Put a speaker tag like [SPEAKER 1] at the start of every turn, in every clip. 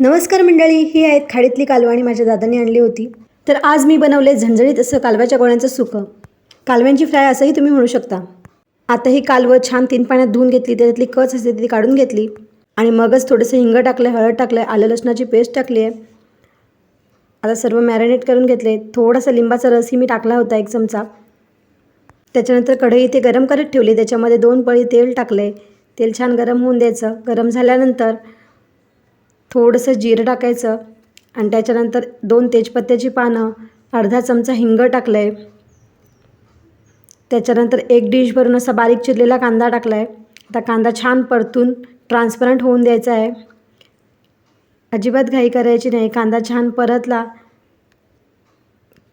[SPEAKER 1] नमस्कार मंडळी ही आहेत खाडीतली कालवाणी माझ्या दादाने आणली होती. तर आज मी बनवले झणझणीत असं कालव्याच्या गोळ्यांचं सुकं. कालव्यांची फ्राय असंही तुम्ही म्हणू शकता. आता ही कालवं छान तीन पाण्यात धुवून घेतली त्याच्यातली कच असते ती काढून घेतली. आणि मगच थोडंसं हिंग टाकलं हळद टाकलं आलं लसणाची पेस्ट टाकली आहे आता सर्व मॅरिनेट करून घेतले. थोडासा लिंबाचा रसही मी टाकला होता एक चमचा. त्याच्यानंतर कढई इथे गरम करत ठेवली. त्याच्यामध्ये दोन पळी तेल टाकले तेल छान गरम होऊन द्यायचं. गरम झाल्यानंतर थोडंसं जिरं टाकायचं आणि त्याच्यानंतर दोन तेजपत्त्याची पानं अर्धा चमचा हिंग टाकलं आहे त्याच्यानंतर एक डिश भरून असा बारीक चिरलेला कांदा टाकला आहे आता कांदा छान परतून ट्रान्सपरंट होऊन द्यायचा आहे. अजिबात घाई करायची नाही. कांदा छान परतला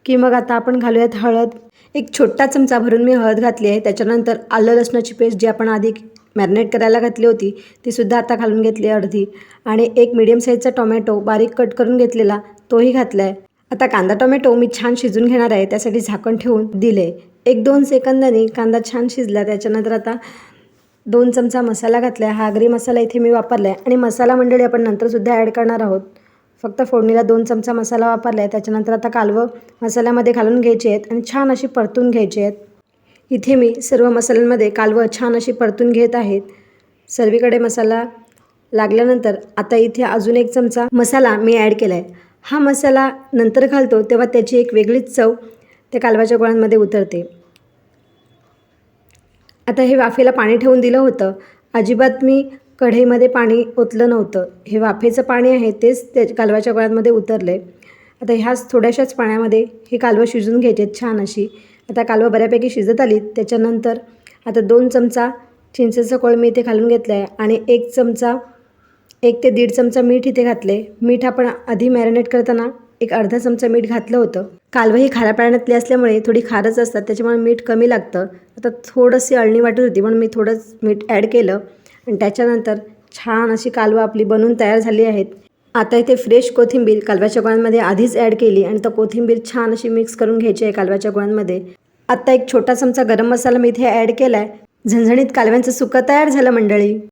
[SPEAKER 1] की मग आता आपण घालूयात हळद. एक छोटा चमचा भरून मी हळद घातली आहे. त्याच्यानंतर आलं लसणाची पेस्ट जी आपण आधी मॅरिनेट करायला घातली होती तीसुद्धा आता घालून घेतली आहे अर्धी. आणि एक मिडियम साईजचा टोमॅटो बारीक कट करून घेतलेला तोही घातला आहे आता कांदा टोमॅटो मी छान शिजून घेणार आहे त्यासाठी झाकण ठेवून दिले एक दोन सेकंदांनी कांदा छान शिजला त्याच्यानंतर आता दोन चमचा मसाला घातला आहे हा आगरी मसाला इथे मी वापरला आहे आणि मसाला मंडळी आपण नंतरसुद्धा ॲड करणार आहोत. फक्त फोडणीला दोन चमचा मसाला वापरला आहे त्याच्यानंतर आता कालवं मसाल्यामध्ये घालून घ्यायची आहेत आणि छान अशी परतून घ्यायची आहेत. इथे मी सर्व मसाल्यांमध्ये कालवं छान अशी परतून घेत आहेत. सर्वीकडे मसाला लागल्यानंतर आता इथे अजून एक चमचा मसाला मी ॲड केला आहे हा मसाला नंतर घालतो तेव्हा त्याची एक वेगळीच चव त्या कालवाच्या गोळ्यांमध्ये उतरते. आता हे वाफेला पाणी ठेवून दिलं होतं. अजिबात मी कढईमध्ये पाणी ओतलं नव्हतं. हे वाफेचं पाणी आहे तेच त्या कालवाच्या गोळ्यांमध्ये उतरलं आहे आता ह्याच थोड्याशाच पाण्यामध्ये ही कालवं शिजून घ्यायची आहेत छान अशी. आता कालवं बऱ्यापैकी शिजत आली त्याच्यानंतर आता दोन चमचा चिंचेचं कोळ मी इथे घालून घेतलं आहे आणि एक चमचा एक ते दीड चमचा मीठ इथे घातले मीठ आपण आधी मॅरिनेट करताना एक अर्धा चमचा मीठ घातलं होतं. कालवं ही खाऱ्या पाण्यातली असल्यामुळे थोडी खारच असतात त्याच्यामुळे मीठ कमी लागतं. आता थोडंशी अळणी वाटत होती म्हणून मी थोडंच मीठ ॲड केलं. आणि त्याच्यानंतर छान अशी कालवं आपली बनवून तयार झाली आहेत. आता इथे फ्रेश कोथिंबीर कालव्याच्या गोळ्यांमध्ये आधीच ॲड केली आणि तर कोथिंबीर छान अशी मिक्स करून घ्यायची आहे कालव्याच्या गोळ्यांमध्ये. आत्ता एक छोटा चमचा गरम मसाला मी इथे ॲड केला आहे झणझणीत कालव्यांचं सुकं तयार झालं मंडळी.